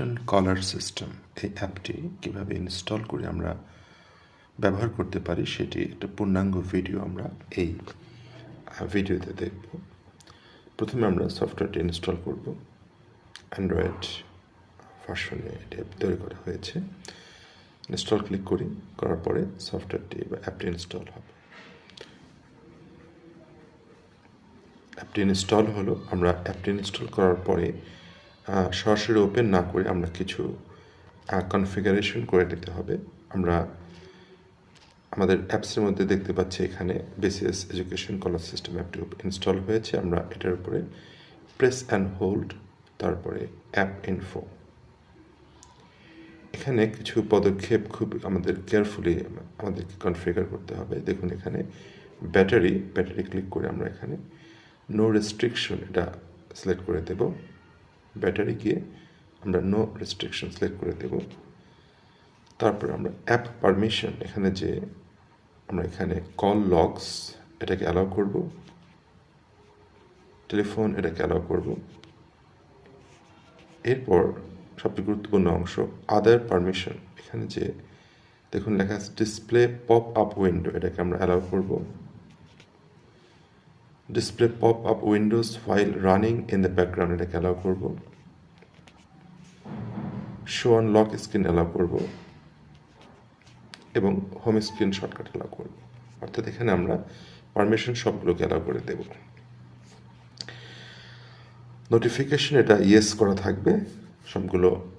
Education caller system এই অ্যাপটি কীভাবে ইনস্টল করে আমরা ব্যবহার করতে পারি সেটি একটা পূর্ণাঙ্গ ভিডিও আমরা এই ভিডিওতে দেখব। প্রথমে আমরা সফটওয়্যারটি ইনস্টল করব। অ্যান্ড্রয়েড ভার্সনে এটি তৈরি করা হয়েছে। ইনস্টল ক্লিক করি, করার পরে সফটওয়্যারটি বা অ্যাপটি ইনস্টল হবে। অ্যাপটি ইনস্টল হলো, আমরা অ্যাপটি ইনস্টল করার পরে সরাসরি ওপেন না করে আমরা কিছু কনফিগারেশন করে নিতে হবে। আমরা আমাদের অ্যাপসের মধ্যে দেখতে পাচ্ছি এখানে বিসিএস এডুকেশন কলার সিস্টেম অ্যাপটি ইনস্টল হয়েছে। আমরা এটার উপরে প্রেস অ্যান্ড হোল্ড তারপরে অ্যাপ ইনফো এখানে কিছু পদক্ষেপ খুব আমাদের কেয়ারফুলি আমাদেরকে কনফিগার করতে হবে। দেখুন এখানে ব্যাটারি ব্যাটারি ক্লিক করে আমরা এখানে নো রেস্ট্রিকশন এটা সিলেক্ট করে দেব। ব্যাটারি গিয়ে আমরা নো রেস্ট্রিকশন সিলেক্ট করে দেব। তারপর আমরা অ্যাপ পারমিশন এখানে যে আমরা এখানে কল লগস এটাকে অ্যালাউ করব। টেলিফোন এটাকে অ্যালাউ করব। এরপর সবচেয়ে গুরুত্বপূর্ণ অংশ আদার পারমিশন এখানে যে দেখুন লেখা আছে ডিসপ্লে পপ আপ উইন্ডো এটাকে আমরা অ্যালাউ করব। Display pop up windows while running in the background এটাকে অ্যালাউ করব? Show on lock screen allow করব। এবং হোম স্ক্রিন শর্টকাট অ্যালাউ করব। অর্থাৎ এখানে আমরা পারমিশন সবগুলোকে অ্যালাউ করে দেব। নোটিফিকেশন এটা ইয়েস করা থাকবে। সবগুলো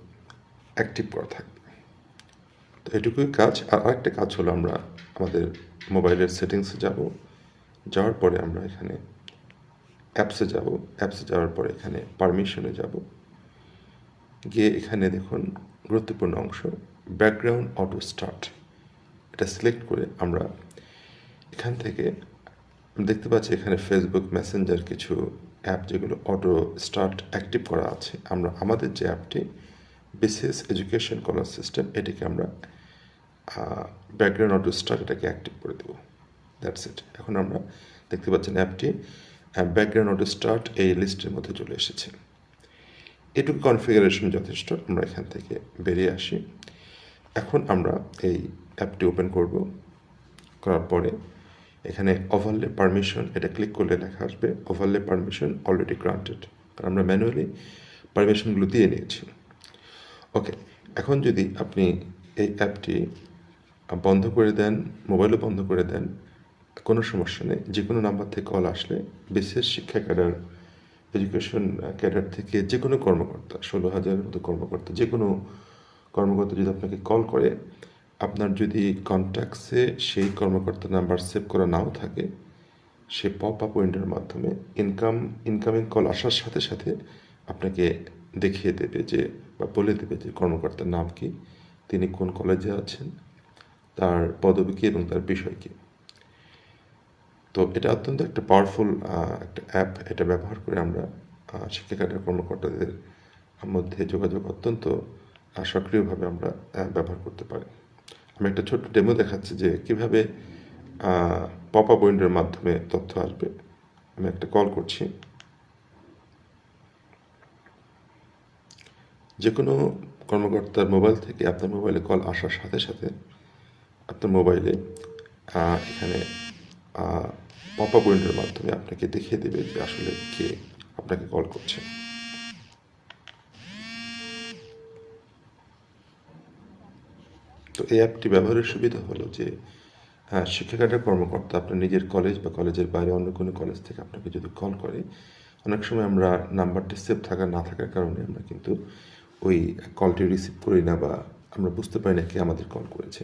অ্যাক্টিভ করা থাকবে। তো এটুকুই কাজ। আর আরেকটা কাজ হলো আমরা আমাদের মোবাইলের সেটিংসে যাব। যাওয়ার পরে আমরা এখানে অ্যাপসে যাব অ্যাপসে যাওয়ার পরে এখানে পারমিশনে যাব। গিয়ে এখানে দেখুন গুরুত্বপূর্ণ অংশ ব্যাকগ্রাউন্ড অটো স্টার্ট এটা সিলেক্ট করে আমরা এখান থেকে দেখতে পাচ্ছি এখানে ফেসবুক মেসেঞ্জার কিছু অ্যাপ যেগুলো অটো স্টার্ট অ্যাক্টিভ করা আছে। আমরা আমাদের যে অ্যাপটি বিসিএস এডুকেশন কলার সিস্টেম এটিকে আমরা ব্যাকগ্রাউন্ড অটো স্টার্ট এটাকে অ্যাক্টিভ করে দেবো। দ্যাটস ইট এখন আমরা দেখতে পাচ্ছেন অ্যাপটি ব্যাকগ্রাউন্ড অটো স্টার্ট এই লিস্টের মধ্যে চলে এসেছে। এটুকু কনফিগারেশন যথেষ্ট, আমরা এখান থেকে বেরিয়ে আসি। এখন আমরা এই অ্যাপটি ওপেন করব। করার পরে এখানে ওভারলে পারমিশন এটা ক্লিক করলে লেখা আসবে ওভারলে পারমিশন অলরেডি গ্রান্টেড কারণ আমরা ম্যানুয়ালি পারমিশনগুলো দিয়ে নিয়েছি। ওকে এখন যদি আপনি এই অ্যাপটি বন্ধ করে দেন মোবাইলও বন্ধ করে দেন কোনো সমস্যা নেই। যে কোনো নাম্বার থেকে কল আসলে বিশেষ শিক্ষা ক্যাডার এডুকেশন ক্যাডার থেকে যে কোনো কর্মকর্তা, ষোলো হাজারের মতো কর্মকর্তা যে কোনো কর্মকর্তা যদি আপনাকে কল করে, আপনার যদি কন্ট্যাক্টসে সেই কর্মকর্তার নাম্বার সেভ করা নাও থাকে, সে পপ আপ উইন্ডোর মাধ্যমে ইনকাম ইনকামিং কল আসার সাথে সাথে আপনাকে দেখিয়ে দেবে যে বা বলে দেবে যে কর্মকর্তার নাম কি, তিনি কোন কলেজে আছেন, তার পদবী কী এবং তার বিষয় কী। তো এটা অত্যন্ত একটা পাওয়ারফুল একটা অ্যাপ এটা ব্যবহার করে আমরা আহ, শিক্ষা ক্যাডার কর্মকর্তাদের মধ্যে যোগাযোগ অত্যন্ত সক্রিয়ভাবে আমরা ব্যবহার করতে পারি। আমি একটা ছোট্ট ডেমো দেখাচ্ছি যে কীভাবে পপ আপ উইন্ডোর মাধ্যমে তথ্য আসবে। আমি একটা কল করছি। যে কোনো কর্মকর্তার মোবাইল থেকে আপনার মোবাইলে কল আসার সাথে সাথে আপনার মোবাইলে এখানে পপ আপ উইন্ডোর মাধ্যমে আপনাকে দেখিয়ে দেবে যে আসলে কে আপনাকে কল করছে। তো এই অ্যাপটি ব্যবহারের সুবিধা হলো যে হ্যাঁ শিক্ষাকাটের কর্মকর্তা আপনার নিজের কলেজ বা কলেজের বাইরে অন্য কোনো কলেজ থেকে আপনাকে যদি কল করে, অনেক সময় আমরা নাম্বারটি সেভ থাকা না থাকার কারণে আমরা কিন্তু ওই কলটি রিসিভ করি না বা আমরা বুঝতে পারি না কে আমাদের কল করেছে।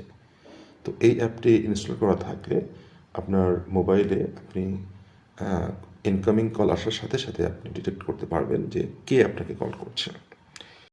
তো এই অ্যাপটি ইনস্টল করা থাকলে আপনার মোবাইলে আপনি ইনকামিং কল আসার সাথে সাথে আপনি ডিটেক্ট করতে পারবেন যে কে আপনাকে কল করছে।